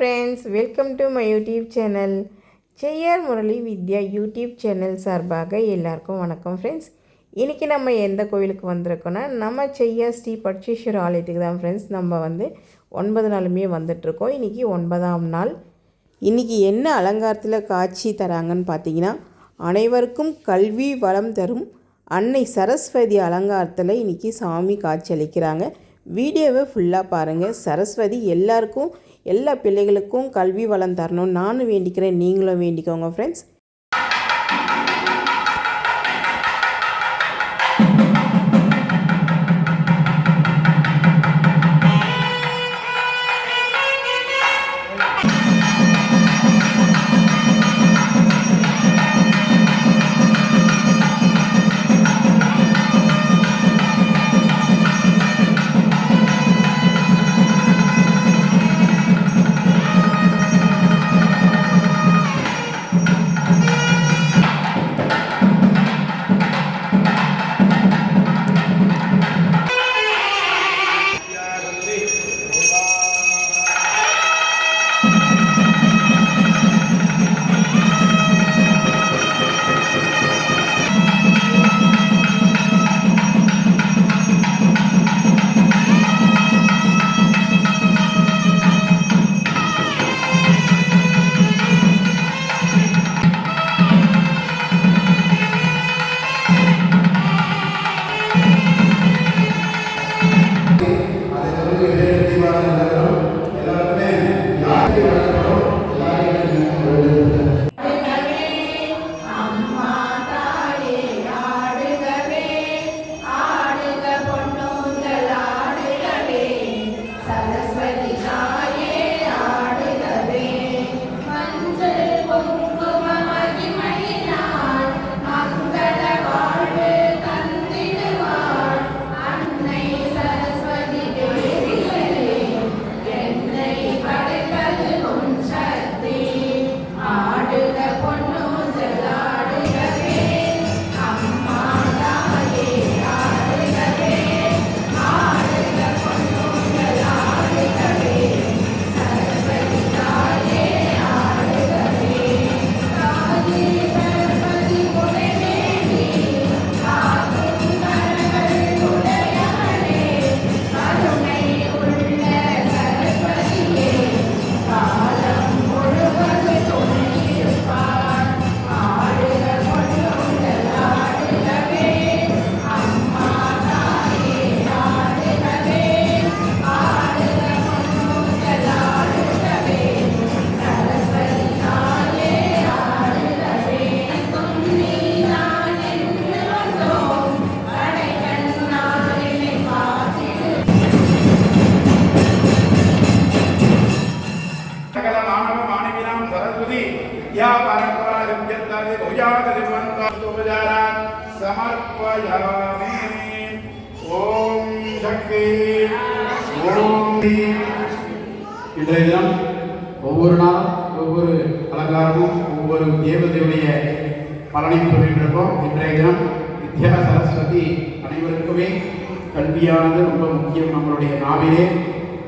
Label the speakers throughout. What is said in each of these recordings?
Speaker 1: Friends welcome to my YouTube channel Cheyyar Murali Vidya YouTube channel சார்பாக எல்லாருக்கும் வணக்கம் friends இன்றைக்கி நம்ம எந்த கோவிலுக்கு வந்திருக்கோன்னா நம்ம செய்யார் ஸ்ரீ பட்சேஸ்வர ஆலயத்துக்கு தான் ஃப்ரெண்ட்ஸ் நம்ம வந்து ஒன்பது நாளுமே வந்துட்ருக்கோம் இன்றைக்கி ஒன்பதாம் நாள். இன்றைக்கி என்ன அலங்காரத்தில் காட்சி தராங்கன்னு பார்த்தீங்கன்னா அனைவருக்கும் கல்வி வளம் தரும் அன்னை சரஸ்வதி அலங்காரத்தில் இன்றைக்கி சாமி காட்சி அளிக்கிறாங்க. வீடியோவை ஃபுல்லாக பாருங்கள் சரஸ்வதி எல்லாருக்கும் எல்லா பிள்ளைகளுக்கும் கல்வி வளம் தரணும். நானும் வேண்டிக்கிறேன் நீங்களும் வேண்டிக்கோங்க ஃப்ரெண்ட்ஸ்
Speaker 2: பரம்பராதித்யத்தாதி பூஜாதிபந்தான் சமர்ப்பயாமி ஓம் சக்தி ஓம்
Speaker 3: இன்றைய தினம் ஒவ்வொரு நாளும் ஒவ்வொரு அலங்காரமும் ஒவ்வொரு தேவதையுடைய பலனை பெறுகின்றோம் இன்றைய தினம் வித்யா சரஸ்வதி அனைவருக்குமே கல்வியானது ரொம்ப முக்கியம் நம்மளுடைய நாவிலே.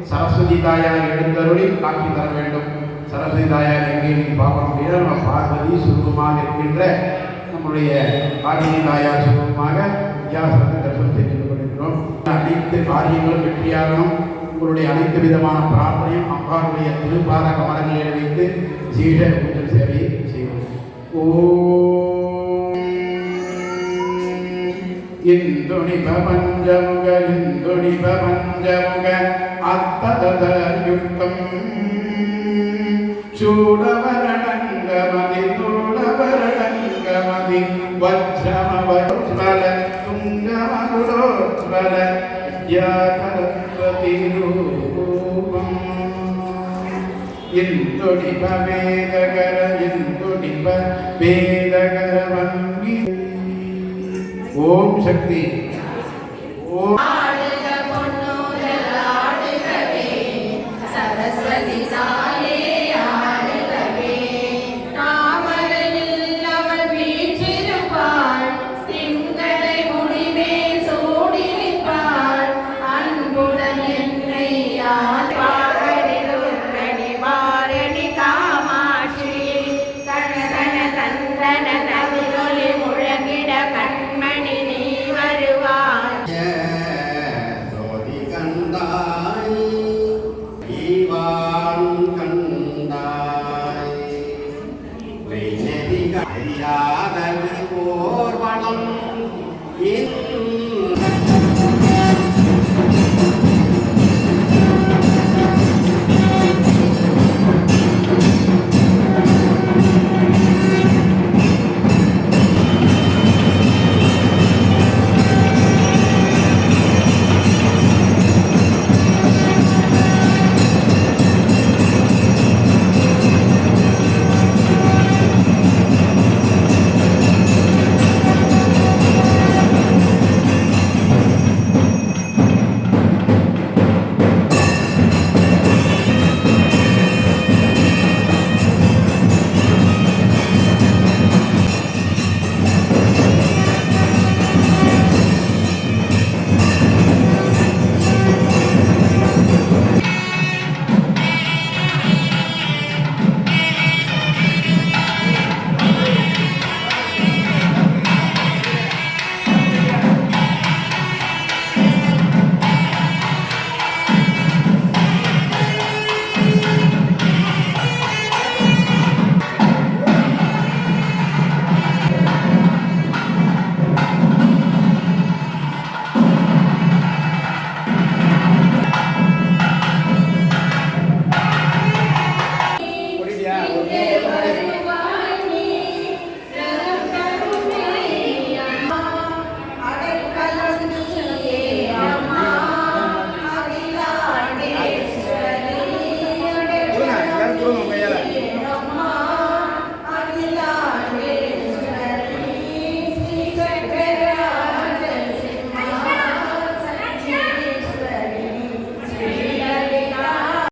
Speaker 3: சரஸ்வதி தாயார் எழுந்தருளி காட்சி தர வேண்டும். சரஸ்வதி தாயார் எங்கே நீங்கள் பார்க்க முடியாது நம்ம பார்வதி சுருக்கமாக இருக்கின்ற நம்முடைய பார்வதி தாயார் சுருக்கமாக வித்தியாசத்தை தரிசனம் செய்து கொண்டிருக்கிறோம் அனைத்து காரியங்களும் வெற்றியாகணும். உங்களுடைய அனைத்து விதமான பிரார்த்தனையும் அம்பாளுடைய திருப்பாத கமலங்களில் வைத்து சீட ஊஞ்சல் சேவையை செய்வோம். ஓ இந்துணி பஞ்சமுக இந்துணி பஞ்சமுக அத்ததயுக்தம் யுக்தம் చూడవరణంగమది చూడవరణంగమది వజ్రమవజ్వల తుంగమరుడోజ్వల యాకరస్వతి రూపం എന്തൊടിവ വേദകര എന്തൊടിവ വേദകരമങ്ങി ഓം ശക്തി